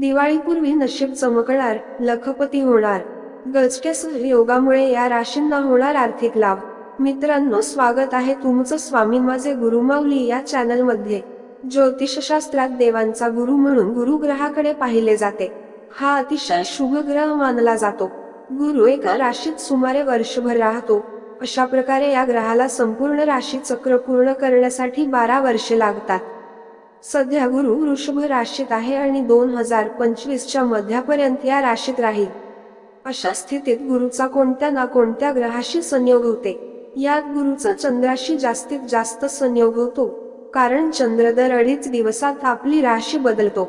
दिवाळीपूर्वी नशीब चमकणार लखपती होणार. गजकेस योगामुळे या राशींना होणार आर्थिक लाभ. मित्रांनो स्वागत आहे तुमचं स्वामी माझे गुरुमाऊली या चॅनलमध्ये. ज्योतिषशास्त्रात देवांचा गुरु म्हणून गुरुग्रहाकडे पाहिले जाते. हा अतिशय शुभ ग्रह मानला जातो. गुरु एका राशीत सुमारे वर्षभर राहतो. अशा प्रकारे या ग्रहाला संपूर्ण राशी चक्र पूर्ण करण्यासाठी बारा वर्षे लागतात. सध्या गुरु वृषभ राशीत आहे आणि दोन हजार पंचवीसच्या मध्यापर्यंत या राशीत राहील. अशा स्थितीत गुरुचा कोणत्या ना कोणत्या ग्रहाशी संयोग होते? यात गुरुचा चंद्राशी जास्तीत जास्त संयोग होतो कारण चंद्र दर अडीच दिवसात आपली राशी बदलतो.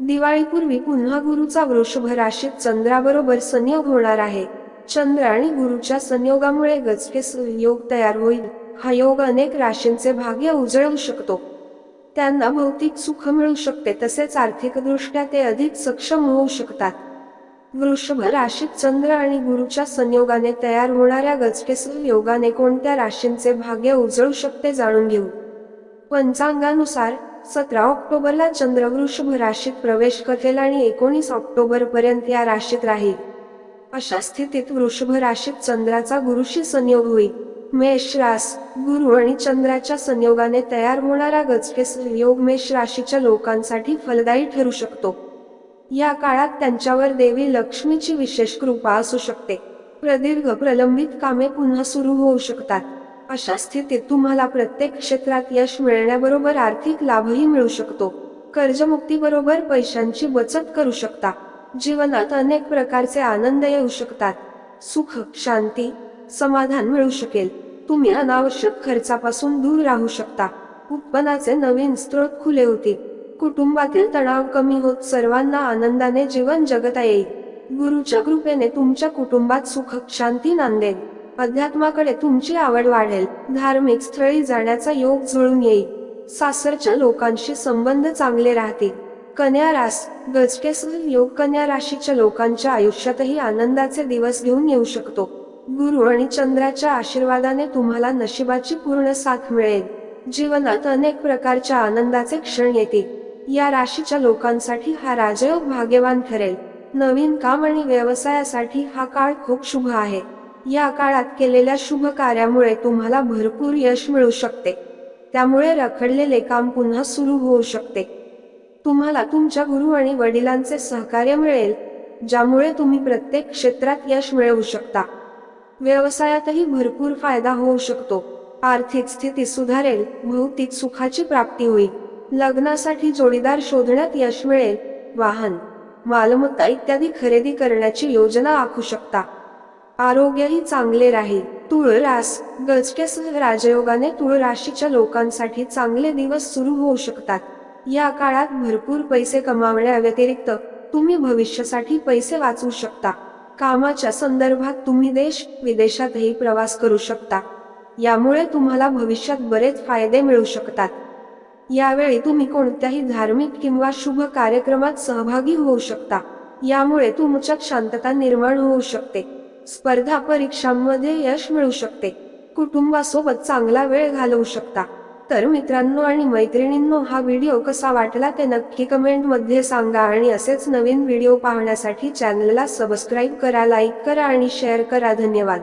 दिवाळीपूर्वी पुन्हा गुरुचा वृषभ राशीत चंद्राबरोबर संयोग होणार आहे. चंद्र आणि गुरुच्या संयोगामुळे गजकेस योग तयार होईल. हा योग अनेक राशींचे भाग्य उजळवू शकतो. त्यांना भौतिक सुख मिळू शकते तसेच आर्थिकदृष्ट्या ते अधिक सक्षम होऊ शकतात. वृषभ राशीत चंद्र आणि गुरुच्या संयोगाने तयार होणाऱ्या गजकेस योगाने कोणत्या राशींचे भाग्य उजळू शकते जाणून घेऊ. पंचांगानुसार सतरा ऑक्टोबरला चंद्र वृषभ राशीत प्रवेश करेल आणि एकोणीस ऑक्टोबर पर्यंत या राशीत राहील. अशा स्थितीत वृषभ राशीत चंद्राचा गुरुशी संयोग होईल. मेष रास गुरु आणि चंद्राच्या संयोगाने तयार होणारा गजकेस योग मेष राशीच्या लोकांसाठी फलदायी ठरू शकतो. या काळात त्यांच्यावर देवी लक्ष्मीची विशेष कृपा असू शकते. प्रदीर्घ प्रलंबित कामे पुन्हा सुरू होऊ शकतात. अशा स्थितीत तुम्हाला प्रत्येक क्षेत्रात यश मिळण्याबरोबर आर्थिक लाभही मिळू शकतो. कर्जमुक्तीबरोबर पैशांची बचत करू शकता. जीवनात अनेक प्रकारचे आनंद येऊ शकतात. सुख शांती समाधान मिळू शकेल. तुम्ही अनावश्यक खर्चापासून दूर राहू शकता. उत्पन्नाचे नवीन स्रोत खुले होतील. कुटुंबातील तणाव कमी होत सर्वांना आनंदाने जीवन जगता येईल. गुरुच्या कृपेने तुमच्या कुटुंबात सुख शांती नांदेल. अध्यात्माकडे तुमची आवड वाढेल. धार्मिक स्थळी जाण्याचा योग जुळून येईल. सासरच्या लोकांशी संबंध चांगले राहतील. कन्या रास गजकेसह योग कन्या राशीच्या लोकांच्या आयुष्यातही आनंदाचे दिवस घेऊन येऊ शकतो. गुरु आणि चंद्राच्या आशीर्वादाने तुम्हाला नशिबाची पूर्ण साथ मिळेल. जीवनात अनेक प्रकारच्या आनंदाचे क्षण येतील. या राशीच्या लोकांसाठी हा राजयोग भाग्यवान ठरेल. नवीन काम आणि व्यवसायासाठी हा काळ खूप शुभ आहे. या काळात केलेल्या शुभ कार्यामुळे तुम्हाला भरपूर यश मिळू शकते. त्यामुळे रखडलेले काम पुन्हा सुरू होऊ शकते. तुम्हाला तुमच्या गुरु आणि वडिलांचे सहकार्य मिळेल ज्यामुळे तुम्ही प्रत्येक क्षेत्रात यश मिळवू शकता. व्यवसायातही भरपूर फायदा होऊ शकतो. आर्थिक स्थिती सुधारेल भौतिक सुखाची प्राप्ती होईल. लग्नासाठी जोडीदार शोधण्यात यश मिळेल. वाहन मालमत्ता इत्यादी खरेदी करण्याची योजना आखू शकता. आरोग्यही चांगले राहील. तुळ रास गजकेसह राजयोगाने तुळ राशीच्या लोकांसाठी चांगले दिवस सुरू होऊ शकतात. या काळात भरपूर पैसे कमावण्याव्यतिरिक्त तुम्ही भविष्यासाठी पैसे वाचवू शकता. कामाच्या संदर्भात तुम्ही देश विदेशातही प्रवास करू शकता. यामुळे तुम्हाला भविष्यात बरेच फायदे मिळू शकतात. यावेळी तुम्ही कोणत्याही धार्मिक किंवा शुभ कार्यक्रमात सहभागी होऊ शकता. यामुळे तुमच्यात शांतता निर्माण होऊ शकते. स्पर्धा परीक्षांमध्ये यश मिळू शकते. कुटुंबासोबत चांगला वेळ घालवू शकता. तर मित्रांनो आणि मैत्रिणींनो हा व्हिडिओ कसा वाटला ते नक्की कमेंटमध्ये सांगा आणि असेच नवीन व्हिडिओ पाहण्यासाठी चॅनलला सबस्क्राईब करा लाईक करा आणि शेअर करा. धन्यवाद.